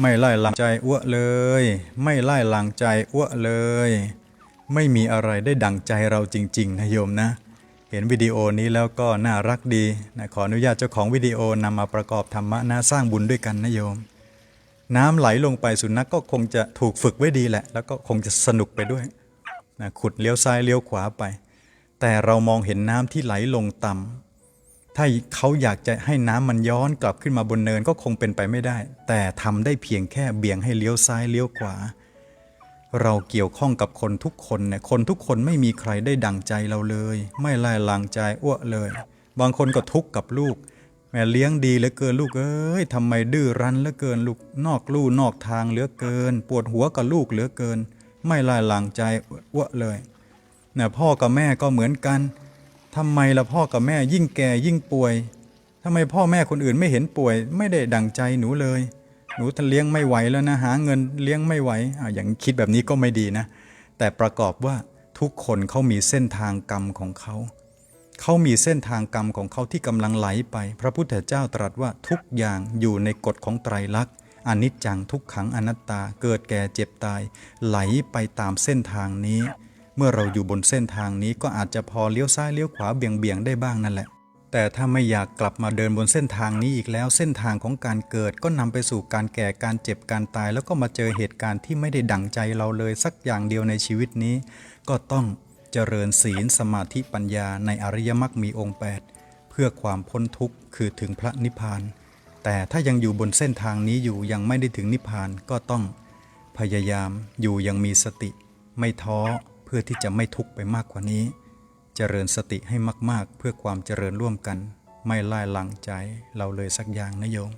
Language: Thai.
ไม่ไล่หลังใจอ้วเลย ไม่ไล่หลังใจอ้วเลย ไม่มีอะไรได้ดังใจเราจริง ๆนะโยมนะ เห็นวิดีโอนี้แล้วก็น่ารักดีนะขออนุญาตเจ้าของวิดีโอนำมาประกอบธรรมะนะสร้างบุญด้วยกันนะโยม น้ำไหลลงไปสุนัขกก็คงจะถูกฝึกไว้ดีแหละ แล้วก็คงจะสนุกไปด้วยนะขุดเลี้ยวซ้ายเลี้ยวขวาไป แต่เรามองเห็นน้ำที่ไหลลงต่ำ ถ้าเขาอยากจะให้น้ำมันย้อนกลับขึ้นมาบนเนินก็คงเป็นไปไม่ได้ แต่ทำได้เพียงแค่เบี่ยงให้เลี้ยวซ้ายเลี้ยวขวา เราเกี่ยวข้องกับคนทุกคนเนี่ยคนทุกคนไม่มีใครได้ดังใจเราเลย ไม่ไล่ลางใจอ้วเลย บางคนก็ทุกข์กับลูก แม่เลี้ยงดีเหลือเกินลูกเอ้ยทำไมดื้อรั้นเหลือเกินลูกนอกลู่นอกทางเหลือเกิน ปวดหัวกับลูกเหลือเกิน ไม่ไล่ลางใจอ้วเลยเนี่ยพ่อกับแม่ก็เหมือนกัน ทำไมละพ่อกับแม่ยิ่งแก่ยิ่งป่วยทำไมพ่อแม่คนอื่นไม่เห็นป่วย ไม่ได้ดั่งใจหนูเลย หนูท่านเลี้ยงไม่ไหวแล้วนะ หาเงินเลี้ยงไม่ไหวออย่างคิดแบบนี้ก็ไม่ดีนะ แต่ประกอบว่าทุกคนเขามีเส้นทางกรรมของเขาเขามีเส้นทางกรรมของเขาที่กำลังไหลไป พระพุทธเจ้าตรัสว่าทุกอย่างอยู่ในกฎของไตรลักษณ์อนิจจังทุกขังอนัตตาเกิดแก่เจ็บตาย ไหลไปตามเส้นทางนี้ เมื่อเราอยู่บนเส้นทางนี้ก็อาจจะพอเลี้ยวซ้ายเลี้ยวขวาเบี่ยงเบี่ยงได้บ้างนั่นแหละ แต่ถ้าไม่อยากกลับมาเดินบนเส้นทางนี้อีกแล้ว เส้นทางของการเกิดก็นำไปสู่การแก่การเจ็บการตาย แล้วก็มาเจอเหตุการณ์ที่ไม่ได้ดั่งใจเราเลยสักอย่างเดียวในชีวิตนี้ ก็ต้องเจริญศีลสมาธิปัญญาในอริยมรรคมีองค์ 8 เพื่อความพ้นทุกข์คือถึงพระนิพพาน แต่ถ้ายังอยู่บนเส้นทางนี้อยู่ยังไม่ได้ถึงนิพพานก็ต้อง พยายามอยู่ยังมีสติ ไม่ท้อ เพื่อที่จะไม่ทุกข์ไปมากกว่านี้ เจริญสติให้มากๆ เพื่อความเจริญร่วมกัน ไม่ล่ายหลังใจเราเลยสักอย่างนะโยม